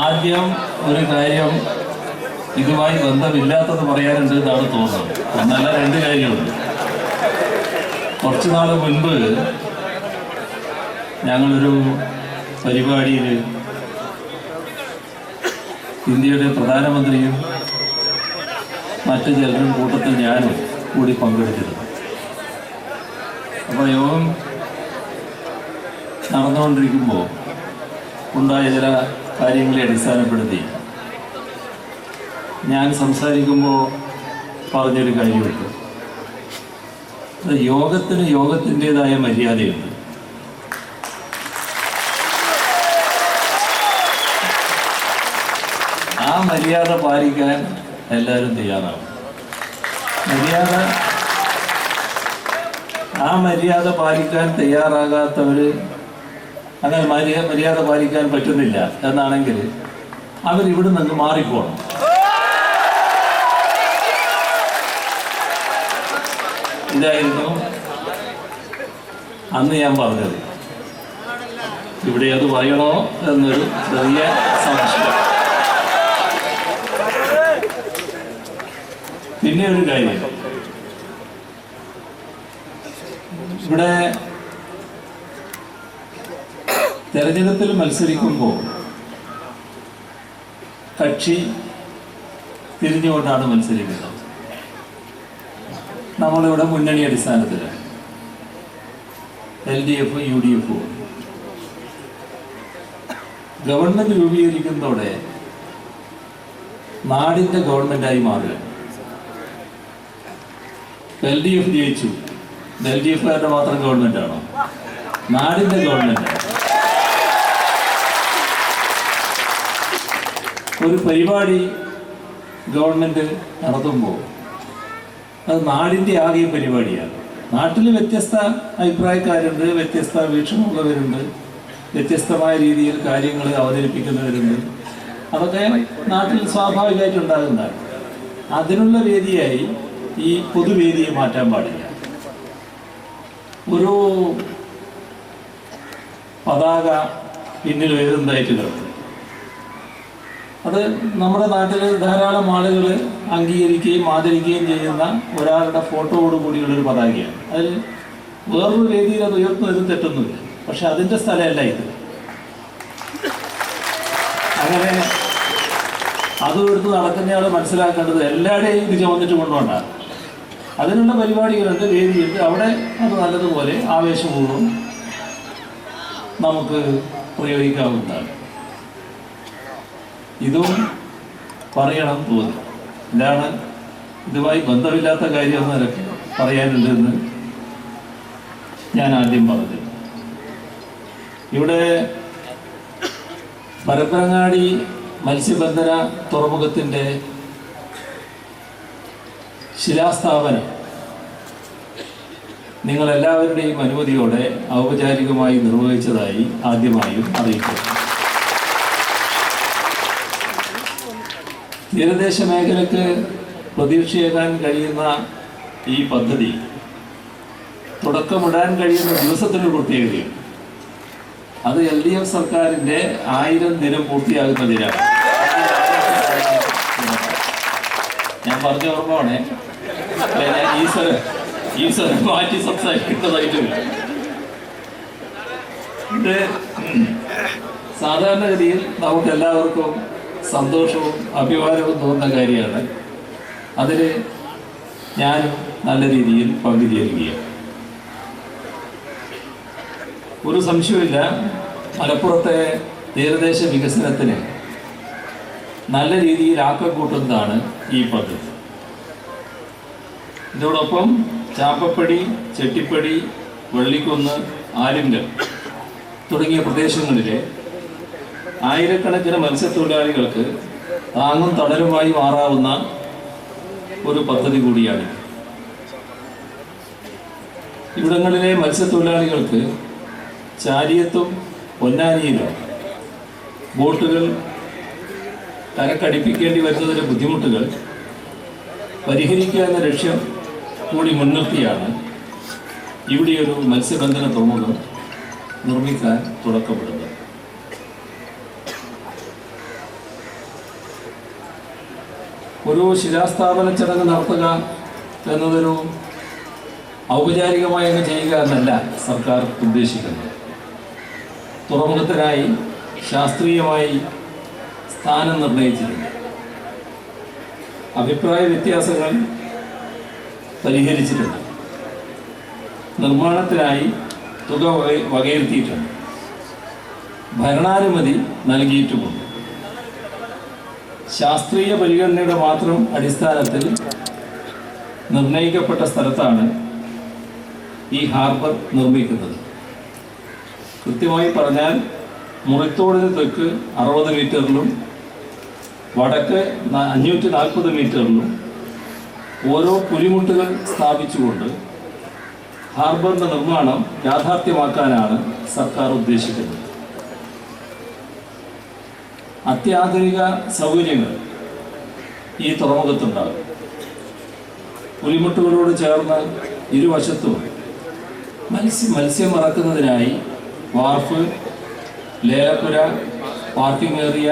ആദ്യം ഒരു കാര്യം ഇതുമായി ബന്ധമില്ലാത്തത് പറയാനുണ്ട് എന്നാണ് തോന്നുന്നത്. എന്നല്ല രണ്ട് കാര്യമുണ്ട് കുറച്ചു നാൾ മുൻപ് ഞങ്ങളൊരു പരിപാടിയിൽ ഇന്ത്യയുടെ പ്രധാനമന്ത്രിയും മറ്റു ചിലരും കൂട്ടത്തിൽ ഞാനും കൂടി പങ്കെടുത്തിരുന്നു. അപ്പോൾ യോഗം നടന്നുകൊണ്ടിരിക്കുമ്പോൾ ഉണ്ടായ ചില കാര്യങ്ങളെ അടിസ്ഥാനപ്പെടുത്തി. ഞാൻ സംസാരിക്കുമ്പോൾ പറഞ്ഞൊരു കാര്യമുണ്ട്. യോഗത്തിന് യോഗത്തിന്റെതായ മര്യാദയുണ്ട്. ആ മര്യാദ പാലിക്കാൻ എല്ലാവരും തയ്യാറാവും. മര്യാദ ആ മര്യാദ പാലിക്കാൻ തയ്യാറാകാത്തവര് അങ്ങനെ മര്യ- മര്യാദ പാലിക്കാൻ പറ്റുന്നില്ല എന്നാണെങ്കിൽ അവരിവിടെ നിന്ന് മാറിപ്പോണം ഇതായിരുന്നു അന്ന് ഞാൻ പറഞ്ഞത്. ഇവിടെ അത് പറയണോ എന്നൊരു ചെറിയ സംശയം. പിന്നെ ഒരു കാര്യം. ഇവിടെ തെരഞ്ഞെടുപ്പിൽ മത്സരിക്കുമ്പോൾ കക്ഷി തിരിഞ്ഞുകൊണ്ടാണ് മത്സരിക്കുന്നത്. നമ്മളിവിടെ മുന്നണി അടിസ്ഥാനത്തിൽ എൽ ഡി എഫും യു ഡി എഫും ഗവൺമെന്റ് രൂപീകരിക്കുന്നതോടെ നാടിന്റെ ഗവൺമെന്റായി മാറുക എൽ ഡി എഫ് ജയിച്ചു. എൽ ഡി എഫുകാരുടെ മാത്രം ഗവൺമെന്റ് ആണോ നാടിന്റെ ഒരു പരിപാടി ഗവൺമെന്റ് നടത്തുമ്പോൾ അത് നാടിന്റെ ആകെ പരിപാടിയാണ്. നാട്ടിൽ വ്യത്യസ്ത അഭിപ്രായക്കാരുണ്ട് വ്യത്യസ്ത വീക്ഷണമുള്ളവരുണ്ട് വ്യത്യസ്തമായ രീതിയിൽ കാര്യങ്ങൾ അവതരിപ്പിക്കുന്നവരുണ്ട്. അതൊക്കെ നാട്ടിൽ സ്വാഭാവികമായിട്ട് ഉണ്ടാകുന്നതാണ്. അതിനുള്ള വേദിയായി ഈ പൊതുവേദിയെ മാറ്റാൻ പാടില്ല. ഒരു പതാക പിന്നിൽ വരുന്നതായിട്ട് കിടക്കും. അത് നമ്മുടെ നാട്ടിൽ ധാരാളം ആളുകൾ അംഗീകരിക്കുകയും ആദരിക്കുകയും ചെയ്യുന്ന ഒരാളുടെ ഫോട്ടോയോട് കൂടിയുള്ള ഒരു പതാകയാണ്. അതിൽ വേറൊരു രീതിയിൽ അത് ഉയർത്തുന്നതും തെറ്റൊന്നുമില്ല. പക്ഷെ അതിന്റെ സ്ഥലമല്ല ഇത്. അങ്ങനെ അത് എടുത്ത് നടക്കുന്നയാൾ മനസ്സിലാക്കേണ്ടത് എല്ലാവരുടെയും ഇത് ചുമന്നിട്ട് കൊണ്ടുപോകണ്ട അതിനുള്ള പരിപാടികളുണ്ട് വേദിയുണ്ട്. അവിടെ അത് നല്ലതുപോലെ ആവേശപൂർവം നമുക്ക് പ്രയോഗിക്കാവുന്നതാണ്. ഇതും പറയണം തോന്നി ഇതാണ് ഇതുമായി ബന്ധമില്ലാത്ത കാര്യമൊന്നും പറയാനുണ്ടെന്ന് ഞാൻ ആദ്യം പറഞ്ഞു. ഇവിടെ പരപ്പനങ്ങാടി മത്സ്യബന്ധന തുറമുഖത്തിന്റെ ശിലാസ്ഥാപനം നിങ്ങളെല്ലാവരുടെയും അനുമതിയോടെ ഔപചാരികമായി നിർവഹിച്ചതായി ആദ്യമായും അറിയിക്കുന്നു. തീരദേശ മേഖലക്ക് പ്രതീക്ഷയേകാൻ കഴിയുന്ന ഈ പദ്ധതി തുടക്കമിടാൻ കഴിയുന്ന ദിവസത്തിനൊരു പ്രത്യേകതയുണ്ട് അത് എൽ ഡി എഫ് സർക്കാരിന്റെ ആയിരം ദിനം പൂർത്തിയാകുന്ന ദിനമാണ് ഞാൻ പറഞ്ഞ ഓർമ്മയാണ്. ഞാൻ ഈ സ്ഥലം ഈ സ്ഥലം മാറ്റി സംസാരിക്കുന്നതായിട്ടില്ല ഇത് സാധാരണഗതിയിൽ നമുക്ക് എല്ലാവർക്കും സന്തോഷവും അഭിമാനവും തോന്നുന്ന കാര്യമാണ്. അതിൽ ഞാൻ നല്ല രീതിയിൽ പങ്കുചേരുകയാണ്. ഒരു സംശയമില്ല മലപ്പുറത്തെ തീരദേശ വികസനത്തിന് നല്ല രീതിയിൽ ആക്കം കൂട്ടുന്നതാണ് ഈ പദ്ധതി. ഇതോടൊപ്പം ചാപ്പപ്പടി ചെട്ടിപ്പടി വെള്ളിക്കുന്ന് ആലിംഗം തുടങ്ങിയ പ്രദേശങ്ങളിലെ ആയിരക്കണക്കിന് മത്സ്യത്തൊഴിലാളികൾക്ക് താങ്ങും തടലുമായി മാറാവുന്ന ഒരു പദ്ധതി കൂടിയാണ്. ഇവിടങ്ങളിലെ മത്സ്യത്തൊഴിലാളികൾക്ക് ചാരിയത്തും പൊന്നാനിയിലും ബോട്ടുകൾ കരക്കടിപ്പിക്കേണ്ടി വരുന്നതിന്റെ ബുദ്ധിമുട്ടുകൾ പരിഹരിക്കുക എന്ന ലക്ഷ്യം കൂടി മുൻനിർത്തിയാണ് ഇവിടെ ഒരു മത്സ്യബന്ധന തുറമുഖം നിർമ്മിക്കാൻ തുടക്കമിടുന്നത്. ഒരു ശിലാസ്ഥാപന ചടങ്ങ് നടത്തുക എന്നതൊരു ഔപചാരികമായി അങ്ങ് ചെയ്യുക എന്നല്ല സർക്കാർ ഉദ്ദേശിക്കുന്നത്. തുറമുഖത്തിനായി ശാസ്ത്രീയമായി സ്ഥാനം നിർണയിച്ചിരുന്നു അഭിപ്രായ വ്യത്യാസങ്ങൾ പരിഹരിച്ചിട്ടുണ്ട്. നിർമ്മാണത്തിനായി തുക വക- വകയിരുത്തിയിട്ടുണ്ട്. ഭരണാനുമതി നൽകിയിട്ടുമുണ്ട്. ശാസ്ത്രീയ പരിഗണനയുടെ മാത്രം അടിസ്ഥാനത്തിൽ നിർണയിക്കപ്പെട്ട സ്ഥലത്താണ് ഈ ഹാർബർ നിർമ്മിക്കുന്നത്. കൃത്യമായി പറഞ്ഞാൽ മുറിത്തോടിന് തെക്ക് അറുപത് മീറ്ററിലും വടക്ക് അഞ്ഞൂറ്റി നാൽപ്പത് മീറ്ററിലും ഓരോ പുലിമുട്ടുകൾ സ്ഥാപിച്ചുകൊണ്ട് ഹാർബറിന്റെ നിർമ്മാണം യാഥാർത്ഥ്യമാക്കാനാണ് സർക്കാർ ഉദ്ദേശിക്കുന്നത്. അത്യാധുനിക സൗകര്യങ്ങൾ ഈ തുറമുഖത്തുണ്ടാകും. പുലിമുട്ടുകളോട് ചേർന്ന് ഇരുവശത്തും മത്സ്യ മത്സ്യം ഇറക്കുന്നതിനായി wharf ലേലപ്പുര parking area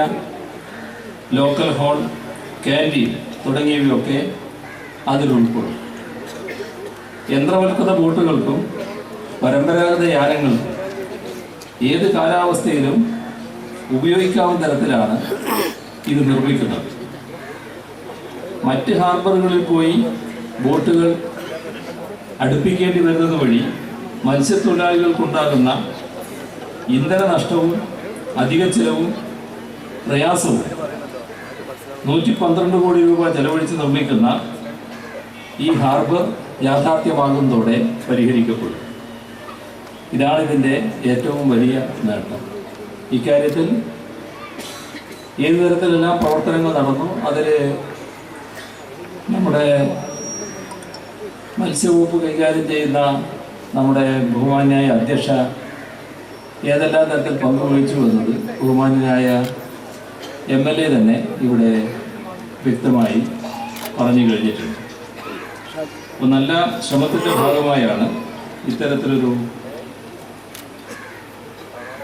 local hall canteen തുടങ്ങിയവയൊക്കെ അതിലുൾപ്പെടും. യന്ത്രവൽകൃത ബോട്ടുകൾക്കും പരമ്പരാഗത യാനങ്ങൾക്കും ഏത് കാലാവസ്ഥയിലും ഉപയോഗിക്കാവുന്ന തരത്തിലാണ് ഇത് നിർമ്മിക്കുന്നത്. മറ്റ് ഹാർബറുകളിൽ പോയി ബോട്ടുകൾ അടുപ്പിക്കേണ്ടി വരുന്നത് വഴി മത്സ്യത്തൊഴിലാളികൾക്കുണ്ടാകുന്ന ഇന്ധന നഷ്ടവും അധിക ചിലവും പ്രയാസവും നൂറ്റി പന്ത്രണ്ട് കോടി രൂപ ചെലവഴിച്ച് നിർമ്മിക്കുന്ന ഈ ഹാർബർ യാഥാർത്ഥ്യമാകുന്നതോടെ പരിഹരിക്കപ്പെടും. ഇതാണ് ഇതിന്റെ ഏറ്റവും വലിയ നേട്ടം. ഇക്കാര്യത്തിൽ ഏത് തരത്തിലെല്ലാം പ്രവർത്തനങ്ങൾ നടന്നു അതിൽ നമ്മുടെ മത്സ്യവകുപ്പ് കൈകാര്യം ചെയ്യുന്ന നമ്മുടെ ബഹുമാന്യായ അധ്യക്ഷ ഏതെല്ലാം തരത്തിൽ പങ്കുവഹിച്ചു എന്നത് ബഹുമാന്യനായ എം എൽ എ തന്നെ ഇവിടെ വ്യക്തമായി പറഞ്ഞു കഴിഞ്ഞിട്ടുണ്ട്. നല്ല ശ്രമത്തിന്റെ ഭാഗമായാണ് ഇത്തരത്തിലൊരു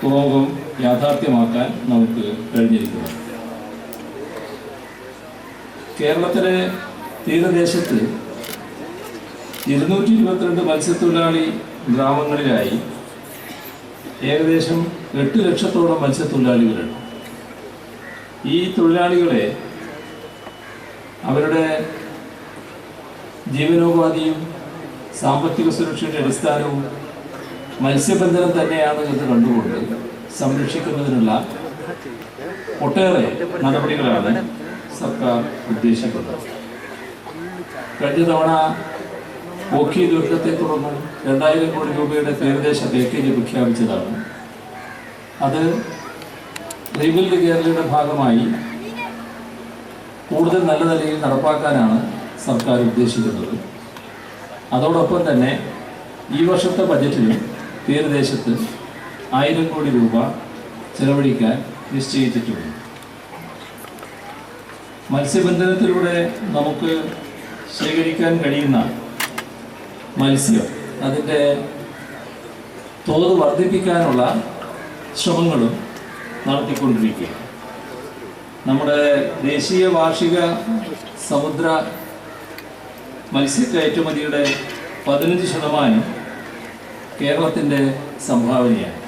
തുറമുഖം യാഥാർത്ഥ്യമാക്കാൻ നമുക്ക് കഴിഞ്ഞിരിക്കുന്നത് കേരളത്തിലെ തീരദേശത്ത് ഇരുന്നൂറ്റി ഇരുപത്തിരണ്ട് മത്സ്യത്തൊഴിലാളി ഗ്രാമങ്ങളിലായി ഏകദേശം എട്ട് ലക്ഷത്തോളം മത്സ്യത്തൊഴിലാളികളുണ്ട്. ഈ തൊഴിലാളികളെ അവരുടെ ജീവനോപാധിയും സാമ്പത്തിക സുരക്ഷയുടെ അടിസ്ഥാനവും മത്സ്യബന്ധനം തന്നെയാണ് എന്ന് കണ്ടുകൊണ്ട് സംരക്ഷിക്കുന്നതിനുള്ള ഒട്ടേറെ നടപടികളാണ് സർക്കാർ ഉദ്ദേശിക്കുന്നത്. കഴിഞ്ഞ തവണ ഓഖി ദുരന്തത്തെ തുടർന്ന് രണ്ടായിരം കോടി രൂപയുടെ തീരദേശ പാക്കേജ് പ്രഖ്യാപിച്ചതാണ്. അത് റീബിൽഡ് കേരളയുടെ ഭാഗമായി കൂടുതൽ നല്ല നിലയിൽ നടപ്പാക്കാനാണ് സർക്കാർ ഉദ്ദേശിക്കുന്നത്. അതോടൊപ്പം തന്നെ ഈ വർഷത്തെ ബജറ്റിലും തീരദേശത്ത് ആയിരം കോടി രൂപ ചെലവഴിക്കാൻ നിശ്ചയിച്ചിട്ടുണ്ട്. മത്സ്യബന്ധനത്തിലൂടെ നമുക്ക് ശേഖരിക്കാൻ കഴിയുന്ന മത്സ്യം അതിന്റെ തോത് വർദ്ധിപ്പിക്കാനുള്ള ശ്രമങ്ങളും നടത്തിക്കൊണ്ടിരിക്കുക നമ്മുടെ ദേശീയ വാർഷിക സമുദ്ര മത്സ്യക്കയറ്റുമതിയുടെ പതിനഞ്ച് ശതമാനം കേരളത്തിന്റെ സംഭാവനയാണ്.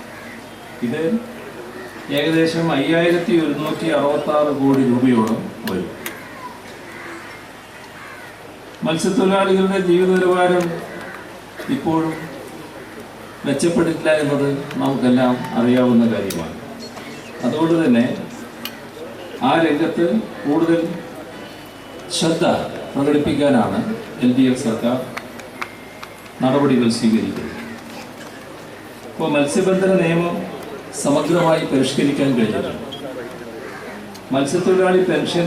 ഇത് ഏകദേശം അയ്യായിരത്തി ഒരുന്നൂറ്റി അറുപത്തി ആറ് കോടി രൂപയോളം വരും. മത്സ്യത്തൊഴിലാളികളുടെ ജീവിത നിലവാരം ഇപ്പോഴും മെച്ചപ്പെട്ടിട്ടില്ല എന്നത് നമുക്കെല്ലാം അറിയാവുന്ന കാര്യമാണ്. അതുകൊണ്ട് തന്നെ ആ രംഗത്ത് കൂടുതൽ ശ്രദ്ധ പ്രകടിപ്പിക്കാനാണ് എൽ ഡി എഫ് സർക്കാർ നടപടികൾ സ്വീകരിക്കുന്നത്. ഇപ്പോൾ മത്സ്യബന്ധന നിയമം സമഗ്രമായി പരിഷ്കരിക്കാൻ കഴിഞ്ഞിട്ടുണ്ട്. മത്സ്യത്തൊഴിലാളി പെൻഷൻ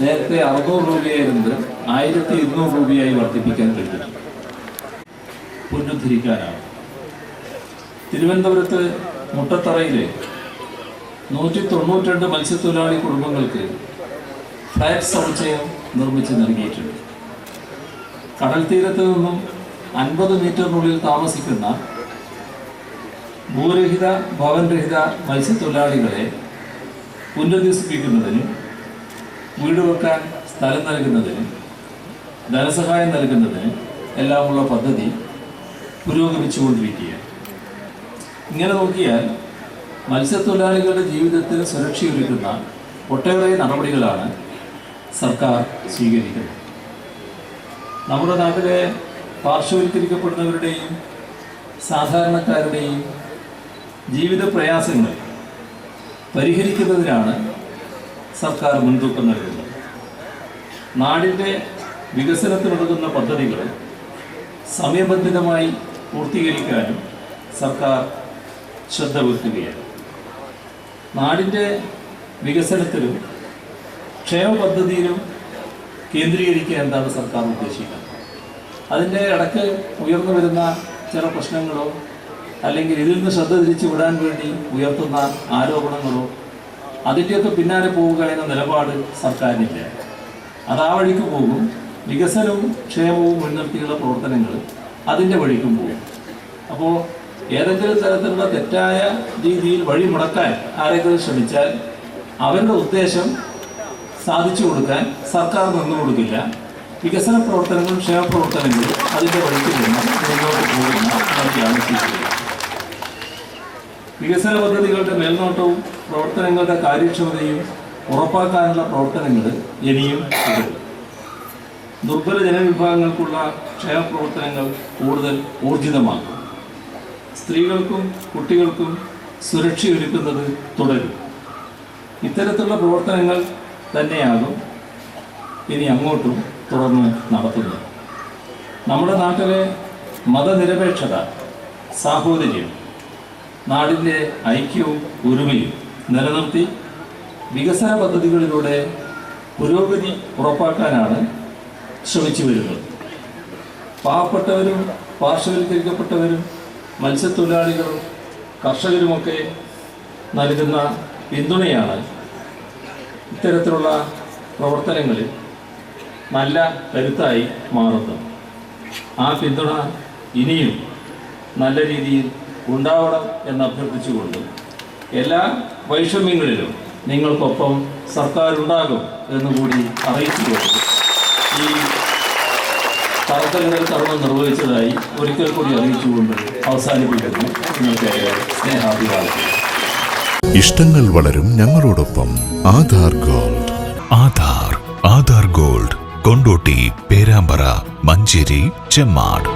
നേരത്തെ അറുന്നൂറ് രൂപയായിരുന്നത് ആയിരത്തി ഇരുന്നൂറ് രൂപയായി വർദ്ധിപ്പിക്കാൻ കഴിഞ്ഞിട്ടുണ്ട്. പുനരുദ്ധരിക്കാനാണ്. തിരുവനന്തപുരത്ത് മുട്ടത്തറയിലെ നൂറ്റി തൊണ്ണൂറ്റിരണ്ട് മത്സ്യത്തൊഴിലാളി കുടുംബങ്ങൾക്ക് ഫ്ലാറ്റ് സമുച്ചയം നിർമ്മിച്ച് നൽകിയിട്ടുണ്ട്. കടൽ തീരത്ത് നിന്നും അൻപത് മീറ്ററിനുള്ളിൽ താമസിക്കുന്ന ഭൂരഹിത ഭവൻരഹിത മത്സ്യത്തൊഴിലാളികളെ പുനരധിവസിപ്പിക്കുന്നതിനും വീട് വെക്കാൻ സ്ഥലം നൽകുന്നതിനും ധനസഹായം നൽകുന്നതിന് എല്ലാമുള്ള പദ്ധതി പുരോഗമിച്ചുകൊണ്ടിരിക്കുകയാണ്. ഇങ്ങനെ നോക്കിയാൽ മത്സ്യത്തൊഴിലാളികളുടെ ജീവിതത്തിന് സുരക്ഷയൊരുക്കുന്ന ഒട്ടേറെ നടപടികളാണ് സർക്കാർ സ്വീകരിക്കുന്നത്. നമ്മുടെ നാട്ടിലെ പാർശ്വവൽക്കരിക്കപ്പെടുന്നവരുടെയും സാധാരണക്കാരുടെയും ജീവിത പ്രയാസങ്ങൾ പരിഹരിക്കുന്നതിനാണ് സർക്കാർ മുൻതൂക്കം നൽകുന്നത്. നാടിന്റെ വികസനത്തിനുതകുന്ന പദ്ധതികൾ സമയബന്ധിതമായി പൂർത്തീകരിക്കാനും സർക്കാർ ശ്രദ്ധ വെക്കുകയാണ് നാടിന്റെ വികസനത്തിലും ക്ഷേമ പദ്ധതിയിലും കേന്ദ്രീകരിക്കുക എന്താണ് സർക്കാർ ഉദ്ദേശിക്കുന്നത്? അതിന്റെ ഇടയ്ക്ക് ഉയർന്നു വരുന്ന ചില പ്രശ്നങ്ങളോ അല്ലെങ്കിൽ ഇതിൽ നിന്ന് ശ്രദ്ധ തിരിച്ചു വിടാൻ വേണ്ടി ഉയർത്തുന്ന ആരോപണങ്ങളോ അതിന്റെയൊക്കെ പിന്നാലെ പോവുക എന്ന നിലപാട് സർക്കാരിനില്ല. അത് ആ വഴിക്ക് പോകും. വികസനവും ക്ഷേമവും മുൻനിർത്തിയുള്ള പ്രവർത്തനങ്ങൾ അതിന്റെ വഴിക്കും പോകും. അപ്പോൾ ഏതെങ്കിലും തരത്തിലുള്ള തെറ്റായ രീതിയിൽ വഴി മുടക്കാൻ ആരെങ്കിലും ശ്രമിച്ചാൽ അവരുടെ ഉദ്ദേശം സാധിച്ചു കൊടുക്കാൻ സർക്കാർ നിന്നു കൊടുക്കില്ല. വികസന പ്രവർത്തനങ്ങളും ക്ഷേമ പ്രവർത്തനങ്ങളും അതിന്റെ വഴിക്ക് നിന്ന് മുന്നോട്ട് പോകുന്ന വികസന പദ്ധതികളുടെ മേൽനോട്ടവും പ്രവർത്തനങ്ങളുടെ കാര്യക്ഷമതയും ഉറപ്പാക്കാനുള്ള പ്രവർത്തനങ്ങൾ ഇനിയും തുടരും. ദുർബല ജനവിഭാഗങ്ങൾക്കുള്ള ക്ഷേമ പ്രവർത്തനങ്ങൾ കൂടുതൽ ഊർജിതമാക്കും. സ്ത്രീകൾക്കും കുട്ടികൾക്കും സുരക്ഷയൊരുക്കുന്നത് തുടരും. ഇത്തരത്തിലുള്ള പ്രവർത്തനങ്ങൾ തന്നെയാകും ഇനി അങ്ങോട്ടും തുടർന്ന് നടത്തുന്നത്. നമ്മുടെ നാട്ടിലെ മതനിരപേക്ഷത സാഹോദര്യം നാടിന്റെ ഐക്യവും ഒരുമയും നിലനിർത്തി വികസന പദ്ധതികളിലൂടെ പുരോഗതി ഉറപ്പാക്കാനാണ് ശ്രമിച്ചു വരുന്നത്. പാവപ്പെട്ടവരും പാർശ്വവൽക്കരിക്കപ്പെട്ടവരും മത്സ്യത്തൊഴിലാളികളും കർഷകരുമൊക്കെ നൽകുന്ന പിന്തുണയാണ് ഇത്തരത്തിലുള്ള പ്രവർത്തനങ്ങളിൽ നല്ല കരുത്തായി മാറുന്നത്. ആ പിന്തുണ ഇനിയും നല്ല രീതിയിൽ ഉണ്ടാവണം എന്ന് അഭ്യർത്ഥിച്ചുകൊണ്ട് എല്ലാ വൈഷമ്യങ്ങളിലും നിങ്ങൾക്കൊപ്പം സർക്കാർ ഉണ്ടാകും എന്നുകൂടി അറിയിച്ചുകൊണ്ട് ഈ തറക്കല്ലുകൾ കർമ്മം നിർവഹിച്ചതായി ഒരിക്കൽ കൂടി അറിയിച്ചുകൊണ്ട് അവസാനിപ്പിക്കുന്നു. നിങ്ങൾക്ക് സ്നേഹാഭിവാദം ഇഷ്ടങ്ങൾ വളരും ഞങ്ങളോടൊപ്പം ആധാർ ഗോൾഡ്. ആധാർ ആധാർ ഗോൾഡ്. കൊണ്ടോട്ടി പേരാമ്പ്ര മഞ്ചേരി ചെമ്മാട്.